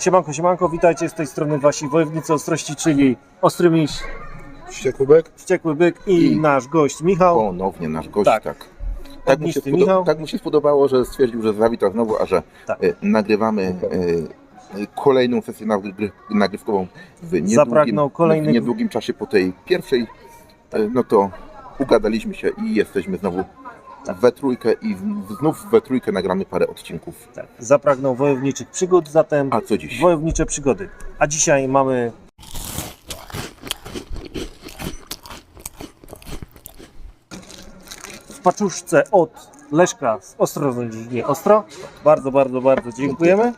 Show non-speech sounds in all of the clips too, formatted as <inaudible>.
Siemanko, siemanko, witajcie z tej strony wasi wojownicy ostrości, czyli Ostry Miś, Wściekły byk? Wściekły Byk i, I- nasz gość Michał. Ponownie nasz gość, Tak. tak. Tak, mu się Ognisty spodo- Michał. tak mu się spodobało, że stwierdził, że zawita znowu, a że Tak. e, nagrywamy e, kolejną sesję nagry, nagrywkową w niedługim, Zapragnął kolejnych- w niedługim czasie po tej pierwszej, e, no to ugadaliśmy się i jesteśmy znowu Tak. we trójkę i znów we trójkę nagramy parę odcinków. Tak, zapragnął wojowniczych przygód, zatem A co dziś? wojownicze przygody. A dzisiaj mamy w paczuszce od Leszka z Ostro nie Ostro. Bardzo, bardzo, bardzo dziękujemy.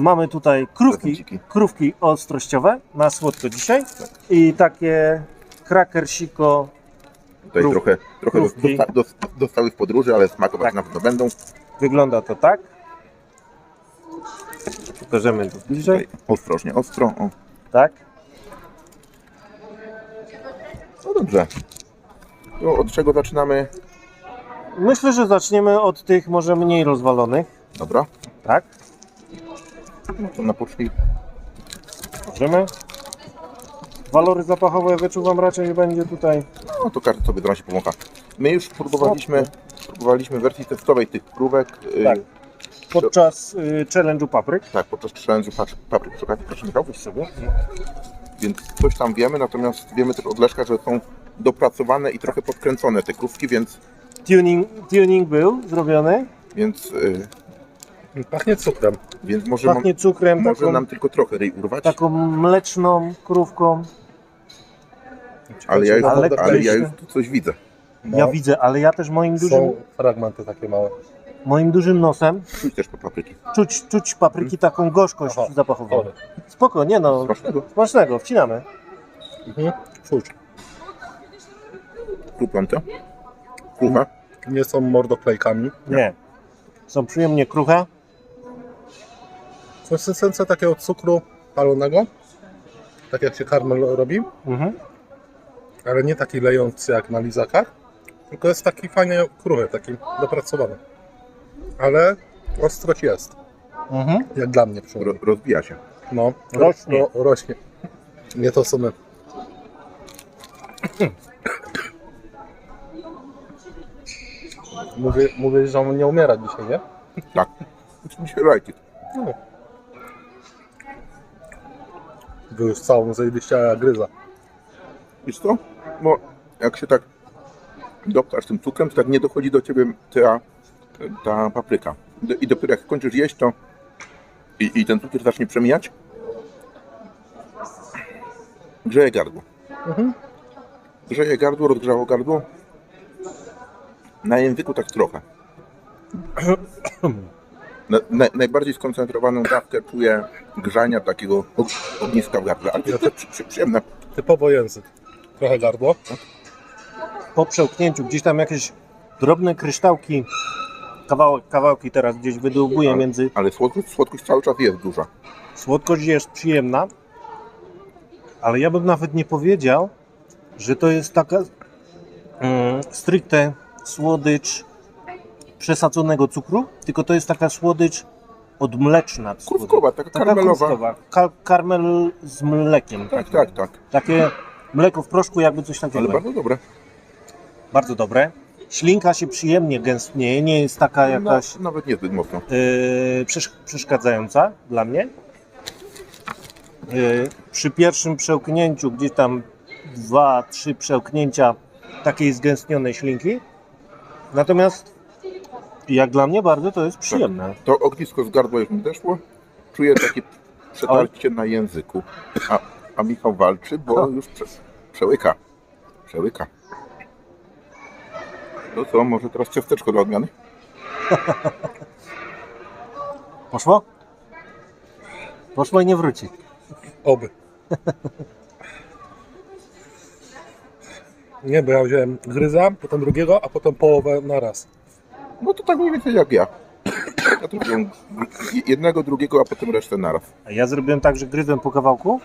Mamy tutaj krówki, krówki ostrościowe na słodko dzisiaj i takie krakersiko Tutaj krów- trochę, trochę dosta, dos- dostały w podróży, ale smakować Tak. na pewno będą. Wygląda to tak. Pokażemy to bliżej. Tutaj ostrożnie, ostro. O. Tak. No dobrze. To od czego zaczynamy? Myślę, że zaczniemy od tych może mniej rozwalonych. Dobra. Tak. No to na pocznij. Możemy. Walory zapachowe wyczuwam raczej nie będzie tutaj. No to każdy sobie trochę się pomocha. My już próbowaliśmy, próbowaliśmy wersji testowej tych krówek. y, Tak. Podczas y, challenge'u papryk. tak, podczas challenge'u patrz- papryk. Szukaj, proszę Michał. Weź sobie. Więc coś tam wiemy, natomiast wiemy też od Leszka, że są dopracowane i trochę podkręcone te krówki, więc, Tuning, tuning był zrobiony. więc, y, Pachnie cukrem. więc może, Pachnie cukrem, może taką, nam tylko trochę ryj urwać. taką mleczną krówką. Ale ja, już, Ale ale ja już tu coś widzę. No. Ja widzę, ale ja też moim dużym, Są fragmenty takie małe. moim dużym nosem Czuć też po papryki. czuć, czuć papryki taką gorzkość Aha. zapachową. Chory. Spoko, nie no. Smacznego. Smacznego, wcinamy. Mhm. Czuć. Kruplanka. Krucha. Nie są mordoklejkami. Nie. Są przyjemnie kruche. Konsystencja takiego cukru palonego. Tak jak się karmel robi. Mhm. Ale nie taki lejący jak na lizakach. Tylko jest taki fajnie kruchy, taki dopracowany. Ale ostrość jest. Mhm. Jak dla mnie Ro, przynajmniej. rozbija się. No, Rośnie. Ro, rośnie. Nie to co my. <clears throat> Mówię, mówię, że on nie umiera dzisiaj, nie? Tak. Dzisiaj rajki. No. Wy już całą zajęliście, a ja gryza. Wiesz co? Bo jak się tak doptasz tym cukrem, to tak nie dochodzi do ciebie ta, ta papryka. I dopiero jak kończysz jeść, to i, i ten cukier zacznie przemijać, grzeje gardło. Mhm. Grzeje gardło, rozgrzało gardło. Na języku tak trochę. Na, na, najbardziej skoncentrowaną dawkę czuję grzania takiego og- ogniska w gardle, ale to jest przyjemne. Typowo język. Trochę gardło. Po przełknięciu gdzieś tam jakieś drobne kryształki, kawałek, kawałki teraz gdzieś wydłubuje Ale- między. Ale słodkość, słodkość cały czas jest duża. Słodkość jest przyjemna, ale ja bym nawet nie powiedział, że to jest taka mm, stricte słodycz przesadzonego cukru, tylko to jest taka słodycz odmleczna. Krówkowa, taka Taka karmelowa. krówkowa. Ka- karmel z mlekiem. Tak, tak, tak. Takie mleko w proszku, jakby coś takiego. Ale bardzo dobre. Bardzo dobre. Ślinka się przyjemnie gęstnieje, nie jest taka jakaś No, nawet niezbyt mocno. yy, przesz- przeszkadzająca dla mnie. Yy, przy pierwszym przełknięciu, gdzieś tam dwa, trzy przełknięcia takiej zgęstnionej ślinki. Natomiast jak dla mnie bardzo to jest przyjemne. To ognisko z gardła już mi zeszło. Czuję takie przetarcie na języku. A, a Michał walczy, bo już prze, przełyka. Przełyka. To co, może teraz ciasteczko dla odmiany? <laughs> Poszło? Poszło i nie wróci. Oby. Nie, bo ja wziąłem gryza, potem drugiego, a potem połowę na raz. No to tak mniej więcej jak ja. Ja to wziąłem jednego, drugiego, a potem resztę naraz. A Ja zrobiłem tak, że gryzłem po kawałku,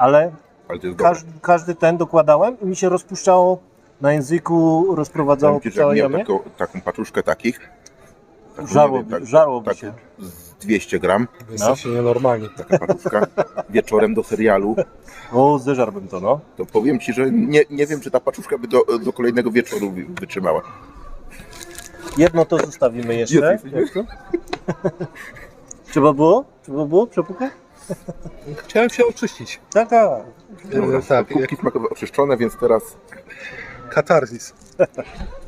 ale Ale każdy, każdy ten dokładałem i mi się rozpuszczało na języku, rozprowadzało po całej miał jamie. taką, taką paczuszkę takich, nie Żarło, tak- żarłoby tak się. z 200 gram, Jesteście nienormalni. taka paczówka, wieczorem do serialu, O, zeżarłbym to, no. to powiem Ci, że nie, nie wiem, czy ta paczuszka by do, do kolejnego wieczoru wy- wytrzymała. Jedno to zostawimy jeszcze. Jest, <laughs> Trzeba było? Trzeba było przepukać? Chciałem się oczyścić. Tak, tak. E, tak, Kubki smakowe oczyszczone, więc teraz katarzis.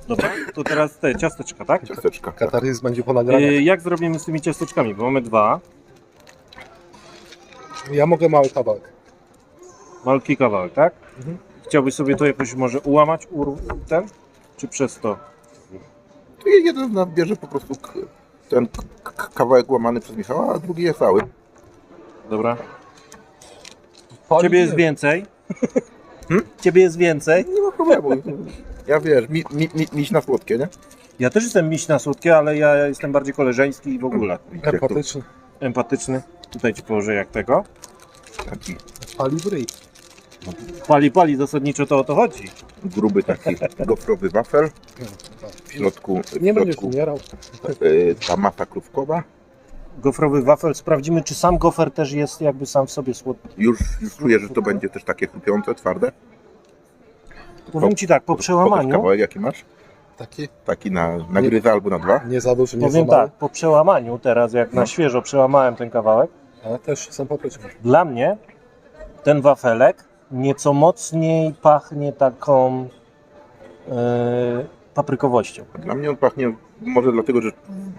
Dobra, to teraz te ciasteczka, tak? ciasteczka. Katarzis będzie po nagraniu. Y, jak zrobimy z tymi ciasteczkami? Bo mamy dwa. Ja mogę mały kawałek. Malki kawałek, tak? Mhm. Chciałbyś sobie to jakoś może ułamać, ur... ten? Czy przez to? To jeden z nas bierze po prostu k- ten k- k- kawałek łamany przez Michała, a drugi jest cały. Dobra. Pali Ciebie jest więcej. <laughs> Ciebie jest więcej. Nie ma problemu. Ja wiesz, mi, mi, mi, miś na słodkie, nie? Ja też jestem miś na słodkie, ale ja jestem bardziej koleżeński i w ogóle Empatyczny. empatyczny. Tutaj ci położę jak tego. Taki Pali w ryj. Pali, pali, zasadniczo to o to chodzi. gruby taki gofrowy wafel. W środku, w Nie będziesz środku umierał. y, ta masa krówkowa. Gofrowy wafel. Sprawdzimy, czy sam gofer też jest jakby sam w sobie słodki. Już, już czuję, że to będzie też takie chrupiące, twarde. Powiem ci tak, po Pokaż przełamaniu, kawałek jaki masz. Taki Taki na, na gryza albo na dwa. nie za duży, nie powiem za tak, po przełamaniu teraz, jak na świeżo przełamałem ten kawałek, Ale też sympatyczny. Dla mnie ten wafelek nieco mocniej pachnie taką yy, paprykowością. Dla mnie on pachnie, może dlatego, że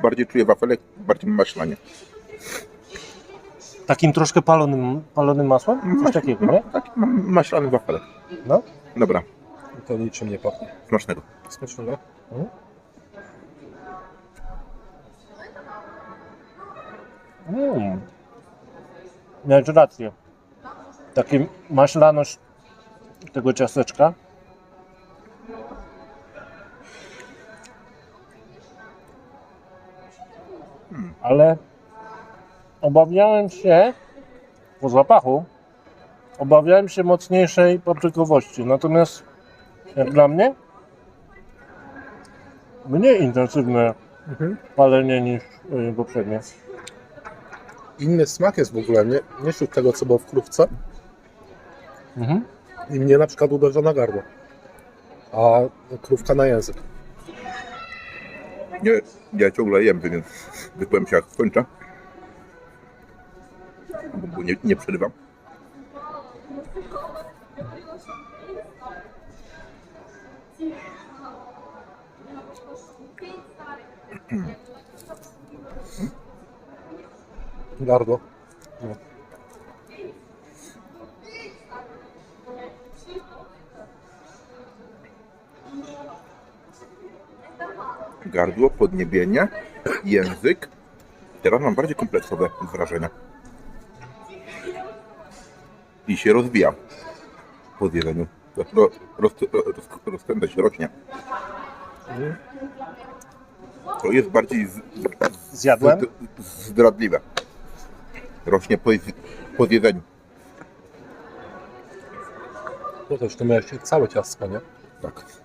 bardziej czuję wafelek, bardziej maślanie. Takim troszkę palonym, palonym masłem? Coś takiego, nie? Taki ma- maślany wafelek. No. Dobra, I to niczym nie pachnie. smacznego. Smacznego. Mm. Miałeś rację. Taka maślaność tego ciasteczka. Ale obawiałem się po zapachu, obawiałem się mocniejszej paprykowości. Natomiast jak dla mnie mniej intensywne Mhm. palenie niż y, poprzednie. Inny smak jest w ogóle, nie, nie wśród tego, co było w krówce. Mhm. I mnie na przykład uderza na gardło. A krówka na język. Nie, ja ciągle jem, więc wypowiem się jak skończę. Bo- nie, nie przerywam. Gardło. Gardło, podniebienie, język. Teraz mam bardziej kompleksowe wrażenia. I się rozwija po zjedzeniu. Ro, roz, roz, rozpędza się, rośnie. To jest bardziej z, Zjadłem? z, zdradliwe. Rośnie po, po zjedzeniu. To też to miałeś całe ciastko, nie? Tak.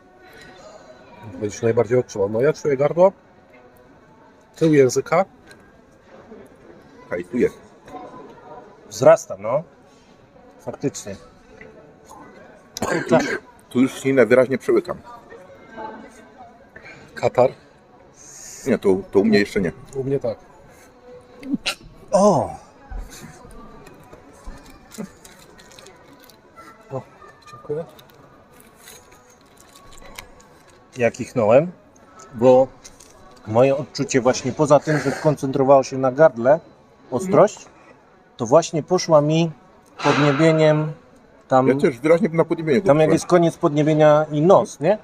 Będziesz najbardziej odczuwał. No ja czuję gardło, tył języka, Hajtuje. Wzrasta, no. Faktycznie. Tak. Tu już ślinę wyraźnie przełykam. katar. Nie, to, to u mnie jeszcze nie. U mnie tak. O! Dziękuję. Jak kichnąłem, bo moje odczucie właśnie poza tym, że koncentrowało się na gardle ostrość, to właśnie poszła mi podniebieniem tam, Ja też wyraźnie na podniebieniu. tam jak jest koniec podniebienia i nos, nie?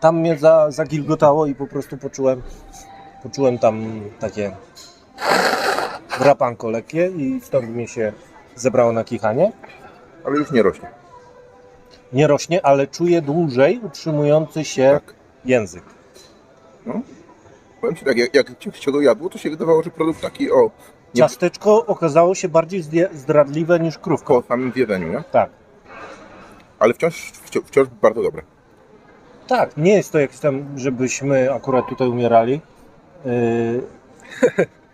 Tam mnie za, zagilgotało i po prostu poczułem, poczułem tam takie drapanko lekkie i stąd mi się zebrało na kichanie. Ale już nie rośnie. Nie rośnie, ale czuję dłużej utrzymujący się Tak. Język. No. Powiem Ci tak, jak, jak się go jadło, to się wydawało, że produkt taki o, Nie- Ciasteczko okazało się bardziej zdradliwe niż krówka. po samym zjedzeniu, nie? Tak. Ale wciąż, wciąż, wciąż bardzo dobre. Tak, nie jest to jakś tam, żebyśmy akurat tutaj umierali. Yy,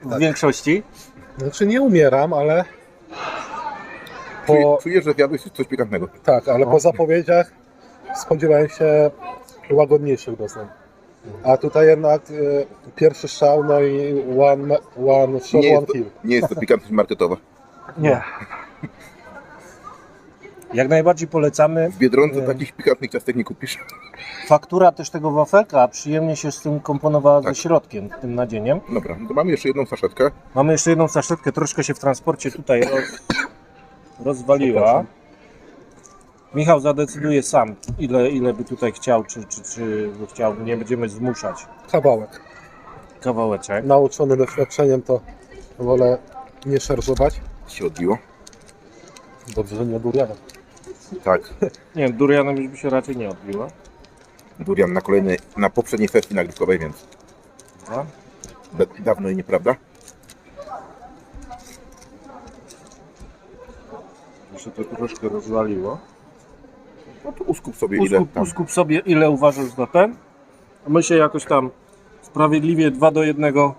w <laughs> Tak. większości. Znaczy nie umieram, ale Czuję, po, czuję że zjadłeś coś pikantnego. tak, ale po zapowiedziach spodziewałem się łagodniejszych doznań. A tutaj jednak e, pierwszy strzał, no i one, one shot, Nie one jest, to, kill. nie jest to pikantność <laughs> marketowa. Nie. Jak najbardziej polecamy. W Biedronce Nie. takich pikantnych ciastek nie kupisz. Faktura też tego wafelka przyjemnie się z tym komponowała Tak. ze środkiem, tym nadzieniem. Dobra, no to mamy jeszcze jedną saszetkę. Mamy jeszcze jedną saszetkę, troszkę się w transporcie tutaj roz, <coughs> rozwaliła. Przepraszam. Michał zadecyduje sam, ile, ile by tutaj chciał, czy, czy, czy by chciał. Nie będziemy zmuszać. Kawałek. Kawałeczek. Nauczony doświadczeniem to wolę nie szarżować. Się odbiło. Dobrze, że nie durianem. Tak. <laughs> Nie wiem, durianem już by się raczej nie odbiła. Durian na kolejnej, na poprzedniej sesji nagrywkowej, więc Dobra. da, dawno i nieprawda. Jeszcze to troszkę rozwaliło. No to uskup sobie ile Uskup, tam. uskup sobie, ile uważasz za ten. A my się jakoś tam sprawiedliwie 2 do 1 A, to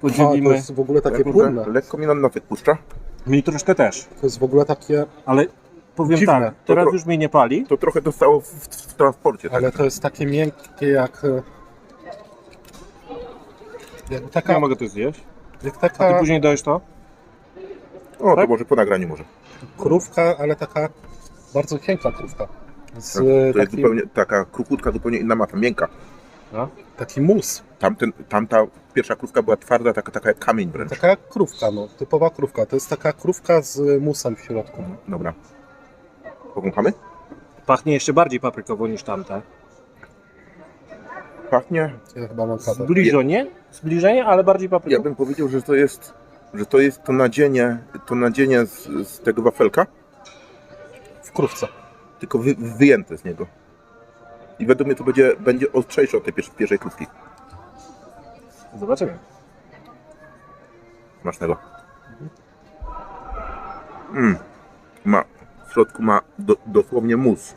podzielimy. jest w ogóle takie Lekko- płynne. Lekko mi na nosek puszcza. Mi troszkę też. To jest w ogóle takie, Ale powiem Dziwne. tak, teraz To już mnie nie pali. To trochę dostało w, w, w transporcie. ale to jest takie miękkie jak... e, Jak taka, Ja mogę to zjeść. jak A ty taka później dajesz to? O, to tak? może po nagraniu może. krówka, ale taka bardzo cienka krówka. Z Tak, to jest takim, zupełnie taka kruchutka, zupełnie inna masa, miękka. No. taki mus. Tamten, tamta pierwsza krówka była twarda, taka, taka jak kamień wręcz. Taka krówka, no, typowa krówka. To jest taka krówka z musem w środku. Dobra. Powąchamy? Pachnie jeszcze bardziej paprykowo niż tamte. Pachnie. Ja chyba mam. Zbliżenie, zbliżenie, ale bardziej Ja paprykowo. bym powiedział, że to jest, że to jest to nadzienie, to nadzienie z, z tego wafelka, W krówce. Tylko wy, wyjęte z niego. I według mnie to będzie, będzie ostrzejsze od tej pierwszej, pierwszej krówki. Zobaczymy. Smacznego. Mm. Ma, w środku ma do, dosłownie mus.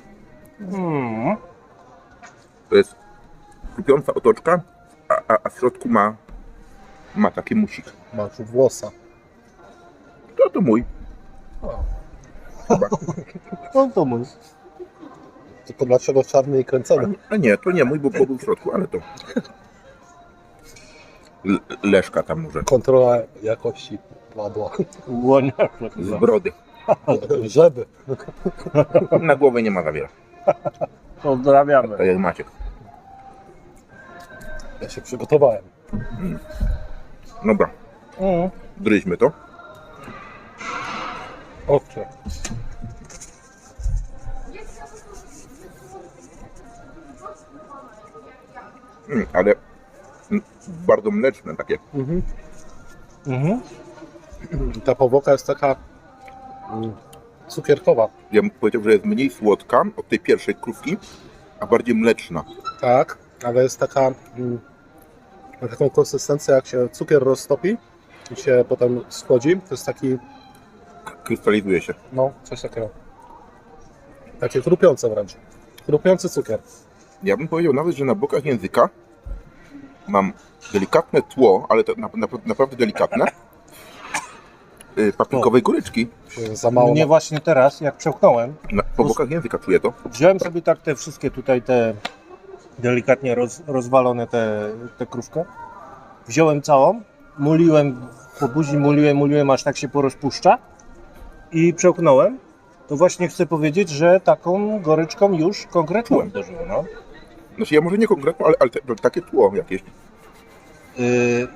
Mm. To jest krupiąca otoczka, a, a, a w środku ma, ma taki musik. Masz włosa. To to mój. O, <laughs> to mój. Tylko dlaczego czarny i kręcony? A nie, to nie mój, bo, był w środku, ale to. L- leszka tam może. Kontrola jakości padła. Łonia. Z brody. Żeby. Na głowie nie ma za wiele. Pozdrawiamy. Tak jak Maciek. Ja się przygotowałem. Dobra, Mm. gryźmy to. Owcze. Ale mm, bardzo mleczne takie. Mhm. Mhm. <clears throat> Ta powłoka jest taka mm, cukierkowa. Ja bym powiedział, że jest mniej słodka od tej pierwszej krówki, a bardziej mleczna. Tak, ale jest taka mm, ma taką konsystencję, jak się cukier roztopi i się potem schłodzi, to jest taki, Krystalizuje się. no, coś takiego. Takie chrupiące wręcz. Chrupiący cukier. Ja bym powiedział nawet, że na bokach języka mam delikatne tło, ale to na, na, naprawdę delikatne. y, Paprikowej goryczki. Za mało. Mnie właśnie teraz, jak przełknąłem, Na, po bokach języka czuję to. wziąłem sobie tak te wszystkie tutaj te delikatnie roz, rozwalone te, te krówkę. Wziąłem całą, muliłem po buzi, muliłem, muliłem, aż tak się porozpuszcza i przełknąłem. To właśnie chcę powiedzieć, że taką goryczką już konkretną Czułem. uderzyło. No. Znaczy ja może nie konkretną, ale, ale te, takie tło jakieś. Yy,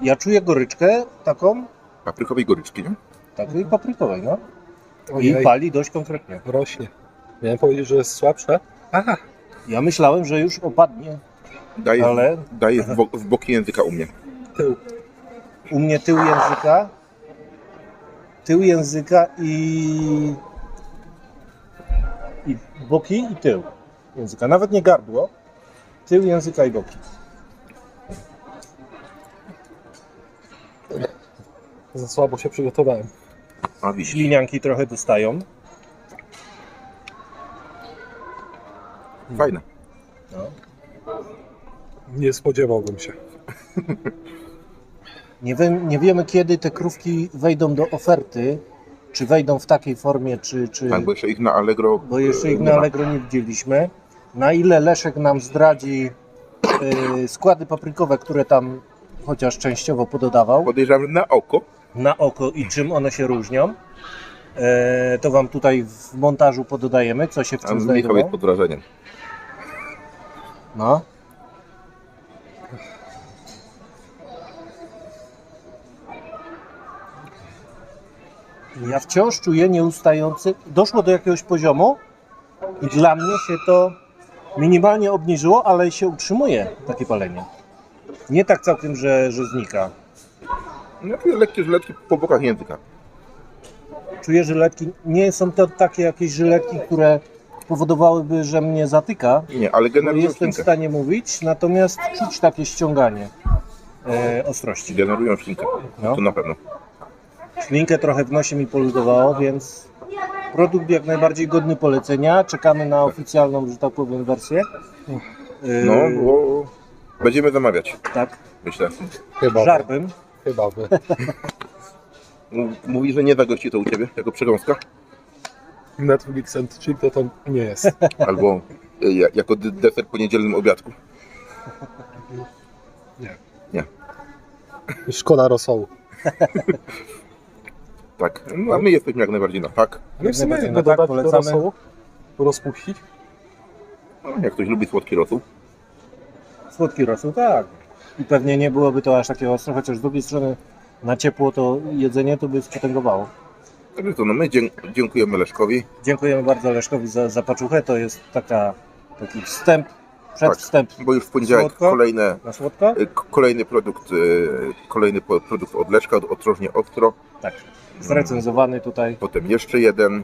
ja czuję goryczkę taką, Paprykowej goryczki, nie? takiej paprykowej, no. I Ojej, pali dość konkretnie. rośnie. Miałem powiedzieć, że jest słabsze. Aha, Ja myślałem, że już opadnie, Daje, ale daje w, bo, w boki języka u mnie. tył. u mnie tył języka, tył języka i, i boki i tył języka. Nawet nie gardło, tył języka i boki. Za słabo się przygotowałem. A widzisz. Ślinianki trochę dostają. Fajne. Nie spodziewałbym się. Nie, wiem, nie wiemy, kiedy te krówki wejdą do oferty, czy wejdą w takiej formie, czy... czy... Tak, bo jeszcze ich na Allegro bo jeszcze ich na ma. Allegro nie widzieliśmy. Na ile Leszek nam zdradzi y, składy paprykowe, które tam chociaż częściowo pododawał Podejrzewam, że na oko. na oko i czym one się różnią, e, to Wam tutaj w montażu pododajemy, co się w A czym Michał znajdowało. jest pod wrażeniem. No. Ja wciąż czuję nieustający. Doszło do jakiegoś poziomu i dla mnie się to minimalnie obniżyło, ale się utrzymuje takie palenie. Nie tak całkiem, że, że znika. No, takie lekkie żyletki po bokach języka. Czuję żyletki. Nie są to takie jakieś żyletki, które powodowałyby, że mnie zatyka. Nie, ale generują jestem w ślinkę. stanie mówić, natomiast czuć takie ściąganie e, ostrości. Generują ślinkę. No. To na pewno. Ślinkę trochę w nosie mi poluzowało, więc produkt jak najbardziej godny polecenia. Czekamy na oficjalną, że tak powiem, wersję. No, bo będziemy zamawiać, Tak, myślę. Chyba by. żarbym. Chyba by. M- <laughs> Mówi, że nie zagości to u Ciebie, jako przekąska? Netflix and chill to to nie jest. <laughs> Albo y, ja- jako d- deser po niedzielnym obiadku. Szkoda rosołu. <laughs> Tak. No, a my jesteśmy jak najbardziej na tak. No w sumie najbardziej jakby na tak, dodać do polecamy. rosołu, rozpuścić. No, jak ktoś lubi słodki rosół. Słodki rosół, tak. I pewnie nie byłoby to aż takie ostre, chociaż z drugiej strony na ciepło to jedzenie to by spotęgowało. Także to no, my dzie- dziękujemy Leszkowi. Dziękujemy bardzo Leszkowi za, za paczuchę. To jest taka, taki wstęp, przedwstęp Bo już w poniedziałek Słodko? kolejne, na słodko. y, k- kolejny produkt, y, kolejny po- produkt od Leszka, od Ostrożnie Ostro. Tak, zrecenzowany tutaj. Potem jeszcze jeden.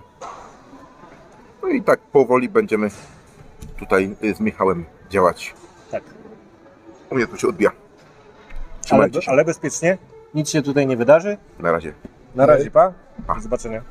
No i tak powoli będziemy tutaj y, z Michałem działać. Tak. U mnie tu się odbija. Ale, ale bezpiecznie. Nic się tutaj nie wydarzy. Na razie. Na razie, pa. Pa. Do zobaczenia.